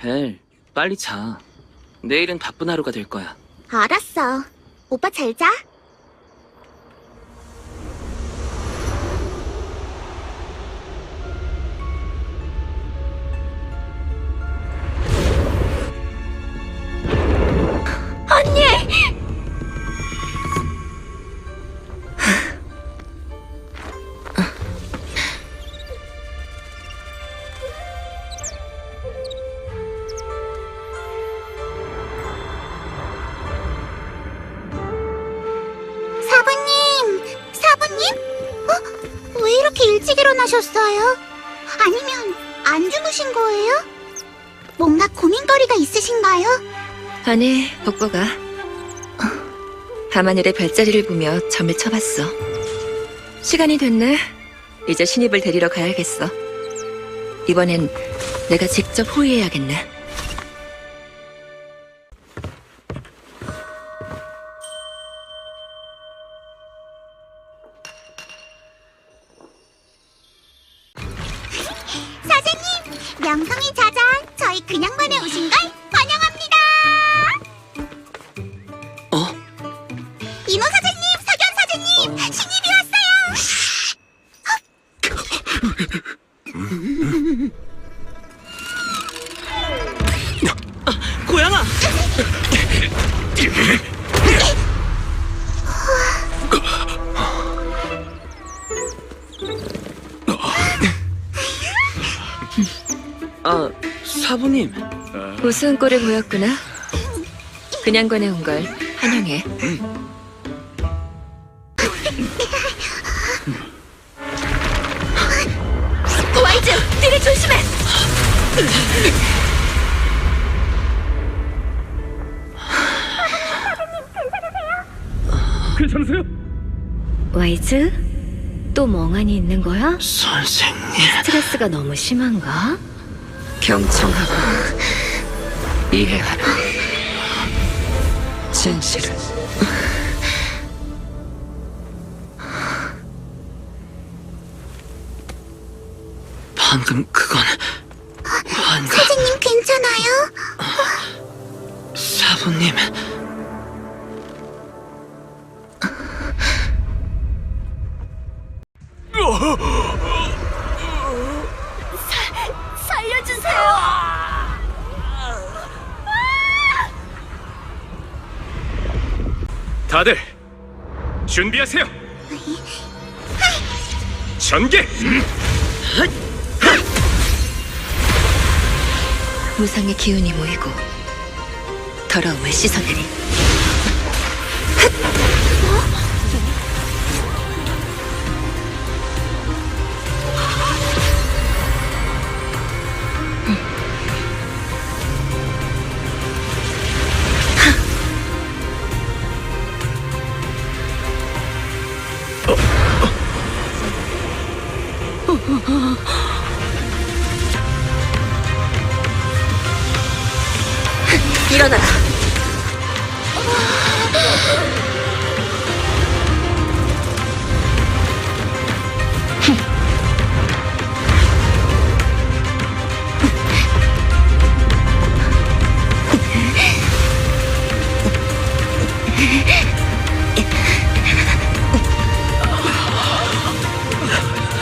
벨, 빨리 자. 내일은 바쁜 하루가 될 거야. 알았어. 오빠 잘 자. 일어나셨어요? 아니면 안 주무신 거예요? 뭔가 고민거리가 있으신가요? 아니, 벚꽃아. 밤하늘의 별자리를 보며 점을 쳐봤어. 시간이 됐네. 이제 신입을 데리러 가야겠어. 이번엔 내가 직접 호위해야겠네. 우스운 꼴을 보였구나. 그냥관에 온걸 환영해. 와이즈! 뒤를 조심해! 괜찮으세요? 와이즈? 또 멍하니 있는 거야? 선생님. 스트레스가 너무 심한가? 경청하고 이해하라. 진실은 방금 그건 환각 사장님 괜찮아요? 사부님. 다들 준비하세요. 전개. 무상의 기운이 모이고 더러움을 씻어내리.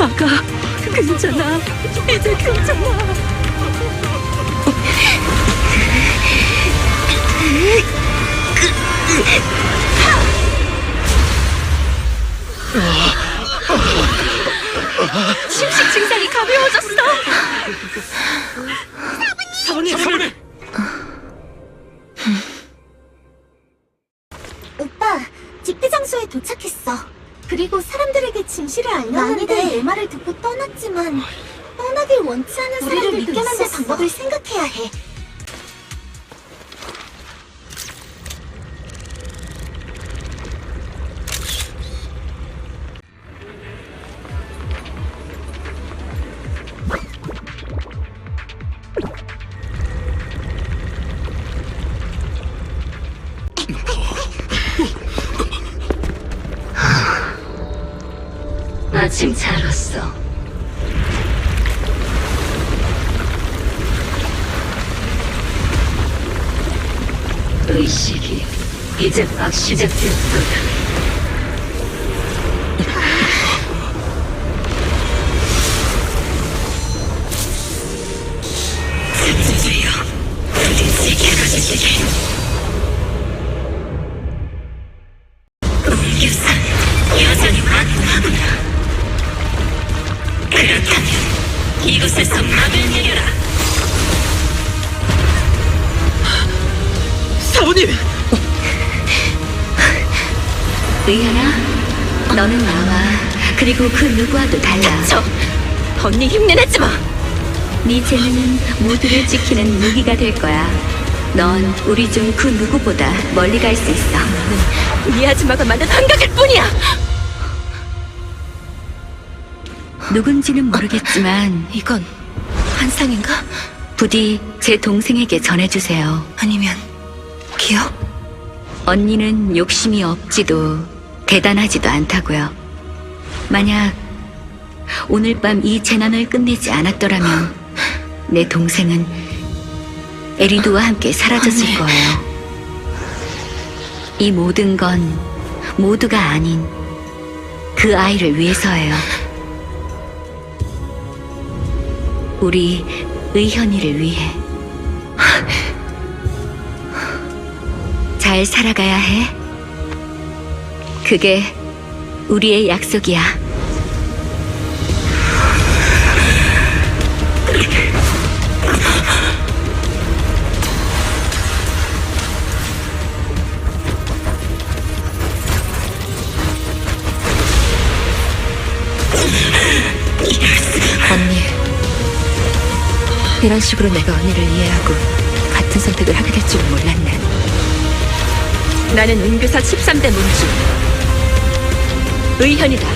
아가, 괜찮아. 이제 괜찮아. 심식 증상이 가벼워졌어. 오빠, 집회 장소에 도착했어. 그리고 사람들에게 진실을 알려는데 내 말을 듣고 떠났지만 떠나길 원치 않은 우리를 믿게 만들 방법을 생각해야 해. 마침 잘 왔어. 시기 이제 막. 우유산 여전히 만나구나. 이곳에서 막을 내려라. 사모님! 의연아, 너는 나와. 그리고 그 누구와도 달라. 저 언니 흉내내지 마. 네 재능은 모두를 지키는 무기가 될 거야. 넌 우리 중 그 누구보다 멀리 갈 수 있어. 네 아줌마가 만든 환각일 뿐이야. 누군지는 모르겠지만 이건 환상인가? 부디 제 동생에게 전해주세요. 아니면 기억? 언니는 욕심이 없지도 대단하지도 않다고요. 만약 오늘 밤 이 재난을 끝내지 않았더라면 내 동생은 에리도와 함께 사라졌을 거예요. 이 모든 건 모두가 아닌 그 아이를 위해서예요. 우리 의현이를 위해. 잘 살아가야 해. 그게 우리의 약속이야. 이런 식으로 내가 언니를 이해하고 같은 선택을 하게 될 줄은 몰랐네. 나는 은교사 13대 문주 의현이다.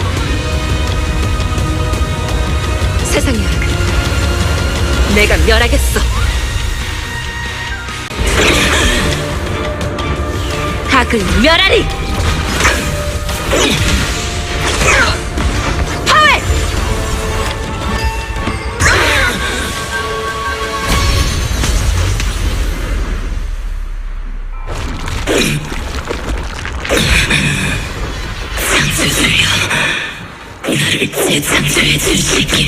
세상의 악, 내가 멸하겠어. 악을 멸하리. 나를 최 주시길